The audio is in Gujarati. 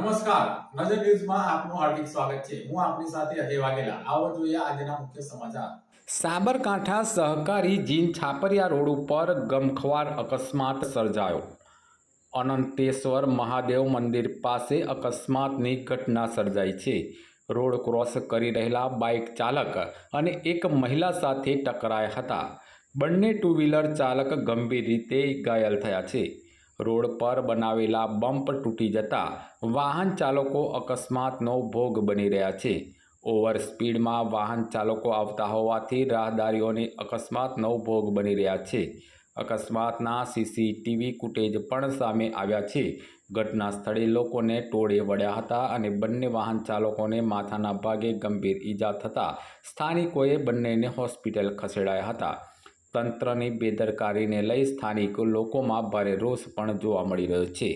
નમસ્કાર. નજર ન્યૂઝમાં આપનું હાર્દિક સ્વાગત છે. હું આપની સાથે અજય વાઘેલા. આવો જોઈએ આજના મુખ્ય સમાચાર. સાબરકાંઠા સહકારી જીન છાપરિયા રોડ ઉપર ગમખવાર અકસ્માત સર્જાયો. અનંતેશ્વર મહાદેવ મંદિર પાસે અકસ્માતની ઘટના સર્જાઈ છે. રોડ ક્રોસ કરી રહેલા બાઇક ચાલક અને એક મહિલા સાથે ટકરાયા હતા. બંને ટુ વ્હીલર ચાલક ગંભીર રીતે ઘાયલ થયા છે. રોડ પર બનાવેલા બમ્પ તૂટી જતા વાહન ચાલકો અકસ્માતનો ભોગ બની રહ્યા છે. ઓવર સ્પીડમાં વાહન ચાલકો આવતા હોવાથી રાહદારીઓને અકસ્માતનો ભોગ બની રહ્યા છે. અકસ્માતના સીસીટીવી ફૂટેજ પણ સામે આવ્યા છે. ઘટના સ્થળે લોકોને ટોળે વળ્યા હતા અને બંને વાહન ચાલકોને માથાના ભાગે ગંભીર ઈજા થતાં સ્થાનિકોએ બંનેને હોસ્પિટલ ખસેડાયા હતા. તંત્રની બેદરકારીને લઈ સ્થાનિક લોકોમાં ભારે રોષ પણ જોવા મળી રહ્યો છે.